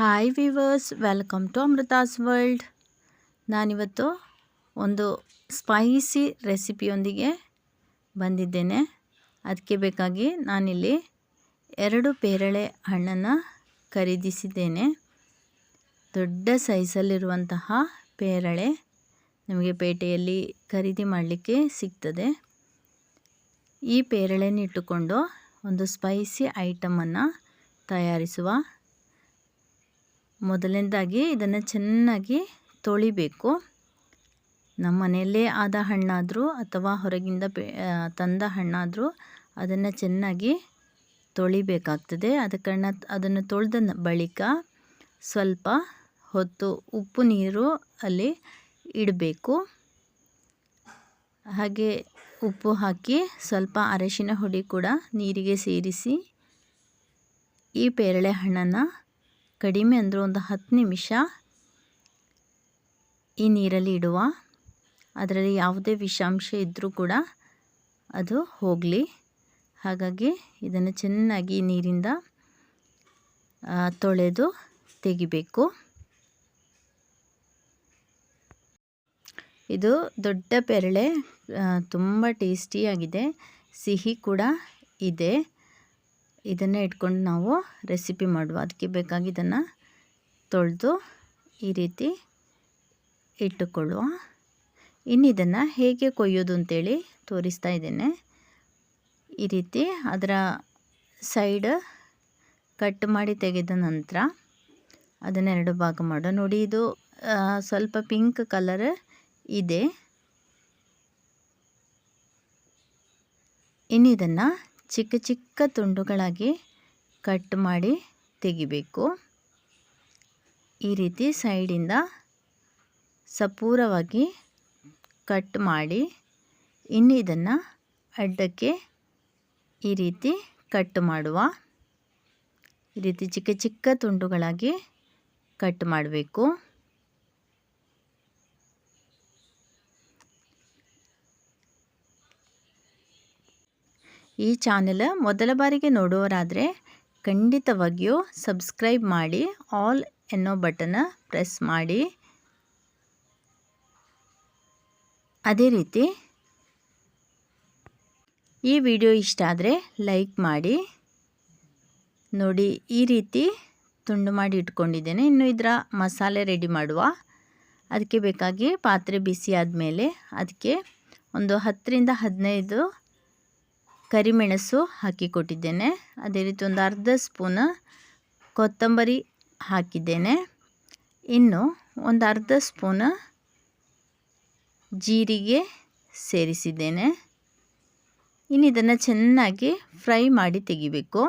Hi viewers welcome to Amrutha's world ನಾನಿವತ್ತು ಒಂದು spicy ರೆಸಿಪಿಯೊಂದಿಗೆ ಬಂದಿದ್ದೇನೆ. ಅದಕ್ಕೆ ಬೇಕಾಗಿ ನಾನಿಲ್ಲಿ ಎರಡು ಪೇರಳೆ ಹಣ್ಣನ್ನು ಖರೀದಿಸಿದ್ದೇನೆ. ದೊಡ್ಡ ಸೈಜಲ್ಲಿರುವಂತಹ ಪೇರಳೆ ನಮಗೆ ಪೇಟೆಯಲ್ಲಿ ಖರೀದಿ ಮಾಡಲಿಕ್ಕೆ ಸಿಗ್ತದೆ. ಈ ಪೇರಳೆನ ಇಟ್ಟುಕೊಂಡು ಒಂದು ಸ್ಪೈಸಿ ಐಟಮನ್ನು ತಯಾರಿಸುವ ಮೊದಲನೇದಾಗಿ ಇದನ್ನು ಚೆನ್ನಾಗಿ ತೊಳಿಬೇಕು. ನಮ್ಮ ಮನೆಯಲ್ಲೇ ಆದ ಹಣ್ಣಾದರೂ ಅಥವಾ ಹೊರಗಿಂದ ತಂದ ಹಣ್ಣಾದರೂ ಅದನ್ನು ಚೆನ್ನಾಗಿ ತೊಳಿಬೇಕಾಗ್ತದೆ. ಅದಕ್ಕನ್ನ ಅದನ್ನು ತೊಳೆದ ಬಳಿಕ ಸ್ವಲ್ಪ ಹೊತ್ತು ಉಪ್ಪು ನೀರು ಅಲ್ಲಿ ಇಡಬೇಕು. ಹಾಗೆ ಉಪ್ಪು ಹಾಕಿ ಸ್ವಲ್ಪ ಅರಶಿನ ಹುಡಿ ಕೂಡ ನೀರಿಗೆ ಸೇರಿಸಿ ಈ ಪೇರಳೆ ಹಣ್ಣನ್ನು ಕಡಿಮೆ ಅಂದರೆ ಒಂದು ಹತ್ತು ನಿಮಿಷ ಈ ನೀರಲ್ಲಿ ಇಡುವ. ಅದರಲ್ಲಿ ಯಾವುದೇ ವಿಷಾಂಶ ಇದ್ದರೂ ಕೂಡ ಅದು ಹೋಗಲಿ. ಹಾಗಾಗಿ ಇದನ್ನು ಚೆನ್ನಾಗಿ ನೀರಿಂದ ತೊಳೆದು ತೆಗಿಬೇಕು. ಇದು ದೊಡ್ಡ ಪೆರಳೆ ತುಂಬ ಟೇಸ್ಟಿಯಾಗಿದೆ. ಸಿಹಿ ಕೂಡ ಇದೆ. ಇದನ್ನು ಇಟ್ಕೊಂಡು ನಾವು ರೆಸಿಪಿ ಮಾಡುವ. ಅದಕ್ಕೆ ಬೇಕಾಗಿ ಇದನ್ನು ತೊಳೆದು ಈ ರೀತಿ ಇಟ್ಟುಕೊಳ್ಳುವ. ಇನ್ನು ಇದನ್ನು ಹೇಗೆ ಕೊಯ್ಯೋದು ಅಂತೇಳಿ ತೋರಿಸ್ತಾ ಇದ್ದೇನೆ. ಈ ರೀತಿ ಅದರ ಸೈಡ್ ಕಟ್ ಮಾಡಿ ತೆಗೆದ ನಂತರ ಅದನ್ನೆರಡು ಭಾಗ ಮಾಡೋ. ನೋಡಿ, ಇದು ಸ್ವಲ್ಪ ಪಿಂಕ್ ಕಲರ್ ಇದೆ. ಇನ್ನು ಇದನ್ನು ಚಿಕ್ಕ ಚಿಕ್ಕ ತುಂಡುಗಳಾಗಿ ಕಟ್ ಮಾಡಿ ತೆಗಿಬೇಕು. ಈ ರೀತಿ ಸೈಡಿಂದ ಸಪೂರವಾಗಿ ಕಟ್ ಮಾಡಿ ಇನ್ನು ಇದನ್ನು ಅಡ್ಡಕ್ಕೆ ಈ ರೀತಿ ಕಟ್ ಮಾಡುವ. ಈ ರೀತಿ ಚಿಕ್ಕ ಚಿಕ್ಕ ತುಂಡುಗಳಾಗಿ ಕಟ್ ಮಾಡಬೇಕು. ಈ ಚಾನೆಲ್ ಮೊದಲ ಬಾರಿಗೆ ನೋಡುವರಾದರೆ ಖಂಡಿತವಾಗಿಯೂ ಸಬ್ಸ್ಕ್ರೈಬ್ ಮಾಡಿ, ಆಲ್ ಎನ್ನೋ ಬಟನ್ ಪ್ರೆಸ್ ಮಾಡಿ. ಅದೇ ರೀತಿ ಈ ವಿಡಿಯೋ ಇಷ್ಟ ಆದರೆ ಲೈಕ್ ಮಾಡಿ. ನೋಡಿ, ಈ ರೀತಿ ತುಂಡು ಮಾಡಿ ಇಟ್ಕೊಂಡಿದ್ದೇನೆ. ಇನ್ನು ಇದರ ಮಸಾಲೆ ರೆಡಿ ಮಾಡುವ. ಅದಕ್ಕೆ ಬೇಕಾಗಿ ಪಾತ್ರೆ ಬಿಸಿ ಆದಮೇಲೆ ಅದಕ್ಕೆ ಒಂದು ಹತ್ತರಿಂದ ಹದಿನೈದು ಕರಿಮೆಣಸು ಹಾಕಿಕೊಟ್ಟಿದ್ದೇನೆ. ಅದೇ ರೀತಿ ಒಂದು ಅರ್ಧ ಸ್ಪೂನ್ ಕೊತ್ತಂಬರಿ ಹಾಕಿದ್ದೇನೆ. ಇನ್ನು ಒಂದು ಅರ್ಧ ಸ್ಪೂನ್ ಜೀರಿಗೆ ಸೇರಿಸಿದ್ದೇನೆ. ಇನ್ನು ಇದನ್ನು ಚೆನ್ನಾಗಿ ಫ್ರೈ ಮಾಡಿ ತೆಗಿಬೇಕು.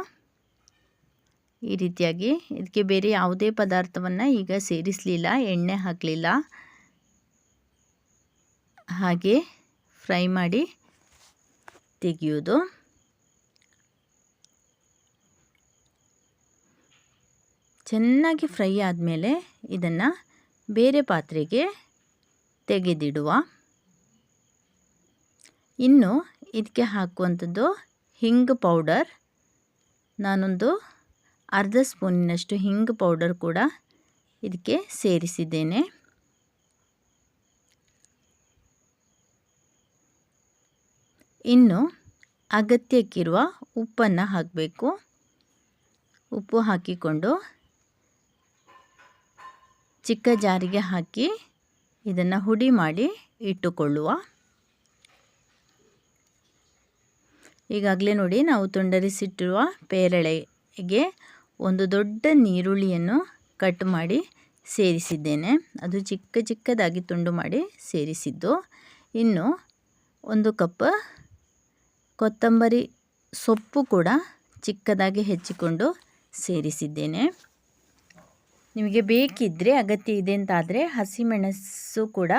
ಈ ರೀತಿಯಾಗಿ ಇದಕ್ಕೆ ಬೇರೆ ಯಾವುದೇ ಪದಾರ್ಥವನ್ನು ಈಗ ಸೇರಿಸಲಿಲ್ಲ, ಎಣ್ಣೆ ಹಾಕಲಿಲ್ಲ. ಹಾಗೆ ಫ್ರೈ ಮಾಡಿ ತೆಗೆಯೋದು ಚೆನ್ನಾಗಿ ಫ್ರೈ ಆದಮೇಲೆ ಇದನ್ನು ಬೇರೆ ಪಾತ್ರೆಗೆ ತೆಗೆದಿಡುವ. ಇನ್ನು ಇದಕ್ಕೆ ಹಾಕುವಂಥದ್ದು ಹಿಂಗ್ ಪೌಡರ್. ನಾನೊಂದು ಅರ್ಧ ಸ್ಪೂನಿನಷ್ಟು ಹಿಂಗ್ ಪೌಡರ್ ಕೂಡ ಇದಕ್ಕೆ ಸೇರಿಸಿದ್ದೇನೆ. ಇನ್ನು ಅಗತ್ಯಕ್ಕಿರುವ ಉಪ್ಪನ್ನು ಹಾಕಬೇಕು. ಉಪ್ಪು ಹಾಕಿಕೊಂಡು ಚಿಕ್ಕ ಜಾರಿಗೆ ಹಾಕಿ ಇದನ್ನು ಹುಡಿ ಮಾಡಿ ಇಟ್ಟುಕೊಳ್ಳುವ. ಈಗಾಗಲೇ ನೋಡಿ ನಾವು ತುಂಡರಿಸಿಟ್ಟಿರುವ ಪೇರಳೆಗೆ ಒಂದು ದೊಡ್ಡ ನೀರುಳ್ಳಿಯನ್ನು ಕಟ್ ಮಾಡಿ ಸೇರಿಸಿದ್ದೇನೆ. ಅದು ಚಿಕ್ಕ ಚಿಕ್ಕದಾಗಿ ತುಂಡು ಮಾಡಿ ಸೇರಿಸಿದ್ದು. ಇನ್ನು ಒಂದು ಕಪ್ ಕೊತ್ತಂಬರಿ ಸೊಪ್ಪು ಕೂಡ ಚಿಕ್ಕದಾಗಿ ಹೆಚ್ಚಿಕೊಂಡು ಸೇರಿಸಿದ್ದೇನೆ. ನಿಮಗೆ ಬೇಕಿದ್ದರೆ ಅಗತ್ಯ ಇದೆ ಅಂತಾದರೆ ಹಸಿಮೆಣಸು ಕೂಡ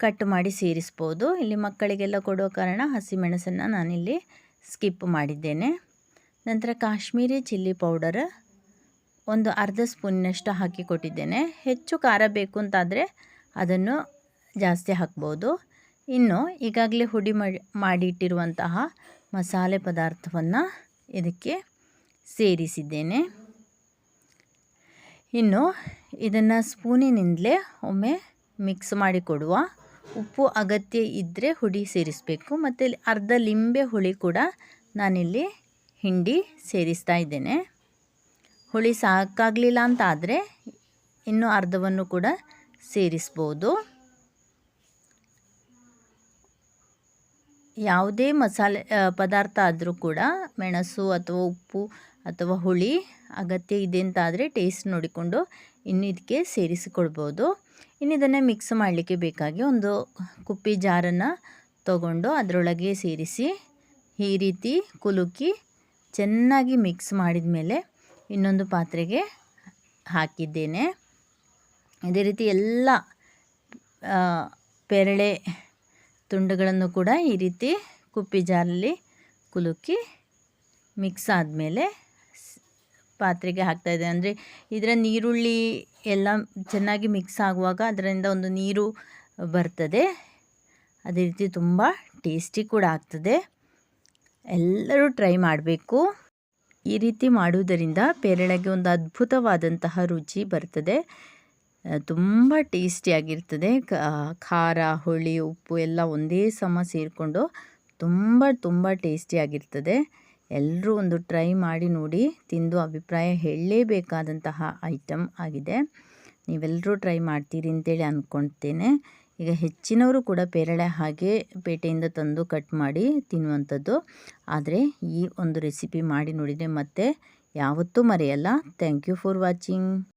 ಕಟ್ ಮಾಡಿ ಸೇರಿಸ್ಬೋದು. ಇಲ್ಲಿ ಮಕ್ಕಳಿಗೆಲ್ಲ ಕೊಡೋ ಕಾರಣ ಹಸಿಮೆಣಸನ್ನು ನಾನಿಲ್ಲಿ ಸ್ಕಿಪ್ ಮಾಡಿದ್ದೇನೆ. ನಂತರ ಕಾಶ್ಮೀರಿ ಚಿಲ್ಲಿ ಪೌಡರ್ ಒಂದು ಅರ್ಧ ಸ್ಪೂನಿನಷ್ಟು ಹಾಕಿ ಕೊಟ್ಟಿದ್ದೇನೆ. ಹೆಚ್ಚು ಖಾರ ಬೇಕು ಅಂತಾದರೆ ಅದನ್ನು ಜಾಸ್ತಿ ಹಾಕ್ಬೋದು. ಇನ್ನು ಈಗಾಗಲೇ ಹುಡಿ ಮಾಡಿ, ಮಾಡಿಟ್ಟಿರುವಂತಹ ಮಸಾಲೆ ಪದಾರ್ಥವನ್ನು ಇದಕ್ಕೆ ಸೇರಿಸಿದ್ದೇನೆ. ಇನ್ನು ಇದನ್ನು ಸ್ಪೂನಿನಿಂದಲೇ ಒಮ್ಮೆ ಮಿಕ್ಸ್ ಮಾಡಿಕೊಡುವ. ಉಪ್ಪು ಅಗತ್ಯ ಇದ್ದರೆ ಹುಡಿ ಸೇರಿಸಬೇಕು. ಮತ್ತು ಅರ್ಧ ಲಿಂಬೆ ಹುಳಿ ಕೂಡ ನಾನಿಲ್ಲಿ ಹಿಂಡಿ ಸೇರಿಸ್ತಾ ಇದ್ದೇನೆ. ಹುಳಿ ಸಾಕಾಗಲಿಲ್ಲ ಅಂತ ಆದರೆ ಇನ್ನೂ ಅರ್ಧವನ್ನು ಕೂಡ ಸೇರಿಸ್ಬೋದು. ಯಾವುದೇ ಮಸಾಲೆ ಪದಾರ್ಥ ಆದರೂ ಕೂಡ ಮೆಣಸು ಅಥವಾ ಉಪ್ಪು ಅಥವಾ ಹುಳಿ ಅಗತ್ಯ ಇದೆ ಅಂತ ಆದರೆ ಟೇಸ್ಟ್ ನೋಡಿಕೊಂಡು ಇನ್ನು ಇದಕ್ಕೆ ಸೇರಿಸಿಕೊಳ್ಬೋದು ಇನ್ನು ಇದನ್ನು ಮಿಕ್ಸ್ ಮಾಡಲಿಕ್ಕೆ ಬೇಕಾಗಿ ಒಂದು ಕುಪ್ಪಿ ಜಾರನ್ನು ತಗೊಂಡು ಅದರೊಳಗೆ ಸೇರಿಸಿ ಈ ರೀತಿ ಕುಲುಕಿ ಚೆನ್ನಾಗಿ ಮಿಕ್ಸ್ ಮಾಡಿದ ಮೇಲೆ ಇನ್ನೊಂದು ಪಾತ್ರೆಗೆ ಹಾಕಿದ್ದೇನೆ. ಅದೇ ರೀತಿ ಎಲ್ಲ ಪೇರಳೆ ತುಂಡುಗಳನ್ನು ಕೂಡ ಈ ರೀತಿ ಕುಪ್ಪಿ ಜಾರಲ್ಲಿ ಕುಲುಕಿ ಮಿಕ್ಸ್ ಆದಮೇಲೆ ಪಾತ್ರೆಗೆ ಹಾಕ್ತಾಯಿದ್ದೆ ಅಂದರೆ ಇದರ ನೀರುಳ್ಳಿ ಎಲ್ಲ ಚೆನ್ನಾಗಿ ಮಿಕ್ಸ್ ಆಗುವಾಗ ಅದರಿಂದ ಒಂದು ನೀರು ಬರ್ತದೆ. ಅದೇ ರೀತಿ ತುಂಬ ಟೇಸ್ಟಿ ಕೂಡ ಆಗ್ತದೆ. ಎಲ್ಲರೂ ಟ್ರೈ ಮಾಡಬೇಕು. ಈ ರೀತಿ ಮಾಡುವುದರಿಂದ ಪೇರಳೆಗೆ ಒಂದು ಅದ್ಭುತವಾದಂತಹ ರುಚಿ ಬರ್ತದೆ. ತುಂಬ ಟೇಸ್ಟಿಯಾಗಿರ್ತದೆ ಖಾರ, ಹುಳಿ, ಉಪ್ಪು ಎಲ್ಲ ಒಂದೇ ಸಮ ಸೇರಿಕೊಂಡು ತುಂಬ ತುಂಬ ಟೇಸ್ಟಿಯಾಗಿರ್ತದೆ ಎಲ್ಲರೂ ಒಂದು ಟ್ರೈ ಮಾಡಿ ನೋಡಿ, ತಿಂದು ಅಭಿಪ್ರಾಯ ಹೇಳಲೇಬೇಕಾದಂತಹ ಐಟಮ್ ಆಗಿದೆ. ನೀವೆಲ್ಲರೂ ಟ್ರೈ ಮಾಡ್ತೀರಿ ಅಂತೇಳಿ ಅಂದ್ಕೊಳ್ತೇನೆ ಈಗ ಹೆಚ್ಚಿನವರು ಕೂಡ ಪೇರಳೆ ಹಾಗೆ ಪೇಟೆಯಿಂದ ತಂದು ಕಟ್ ಮಾಡಿ ತಿನ್ನುವಂಥದ್ದು. ಆದರೆ ಈ ಒಂದು ರೆಸಿಪಿ ಮಾಡಿ ನೋಡಿದರೆ ಮತ್ತೆ ಯಾವತ್ತೂ ಮರೆಯಲ್ಲ. Thank you for watching.